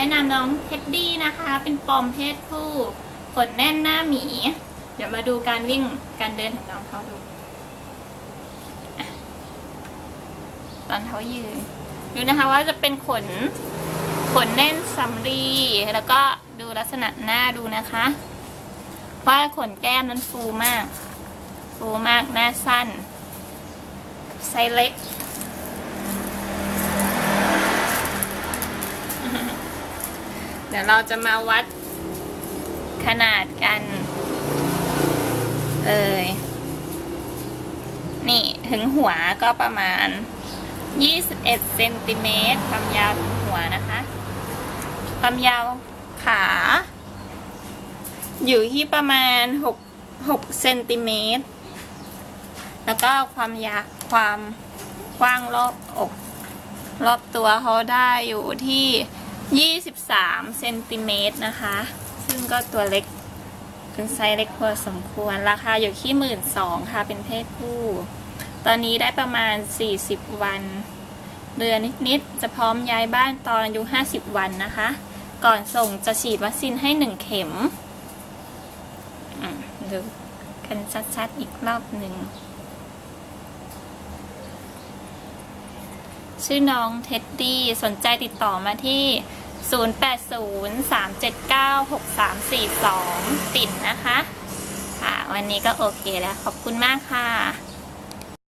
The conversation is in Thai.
แนะนำน้องเท็ดดี้นะคะ เป็นปอมเพศผู้ขนแน่นหน้าหมี เดี๋ยวมาดูการวิ่งการเดินของน้องเขาดู ตอนเขายืนดูนะคะว่าจะเป็นขนขนแน่นสำลีแล้วก็ดูลักษณะหน้าดูนะคะว่าขนแก้มนั้นฟูมาก ฟูมากหน้าสั้นไซเล็ก เดี๋ยวเราจะมาวัดขนาดกันเอยนี่ถึงหัวก็ประมาณ 21เซนติเมตรความยาวถึงหัวนะคะ ความยาวขา อยู่ที่ประมาณ6 6เซนติเมตร แล้วก็ความยาวความกว้างรอบอก รอบตัวเขาได้อยู่ที่ 23เซนติเมตรนะคะ ซึ่งก็ตัวเล็กเป็นไซส์เล็กพอสมควร ราคาอยู่ที่1 2ื่นสองค่ะ เป็นเพศผู้ ตอนนี้ได้ประมาณ 40 วัน เดือนนิดๆ จะพร้อมย้ายบ้านตอนอายุ 50 วันนะคะ ก่อนส่งจะฉีดวัคซีนให้ 1 เข็มอืมดูกันชัดๆ อีกรอบหนึ่ง ชื่อน้องเท็ดดี้ สนใจติดต่อมาที่ 0803796342 ติดนะคะ ค่ะ วันนี้ก็โอเคแล้ว ขอบคุณมากค่ะ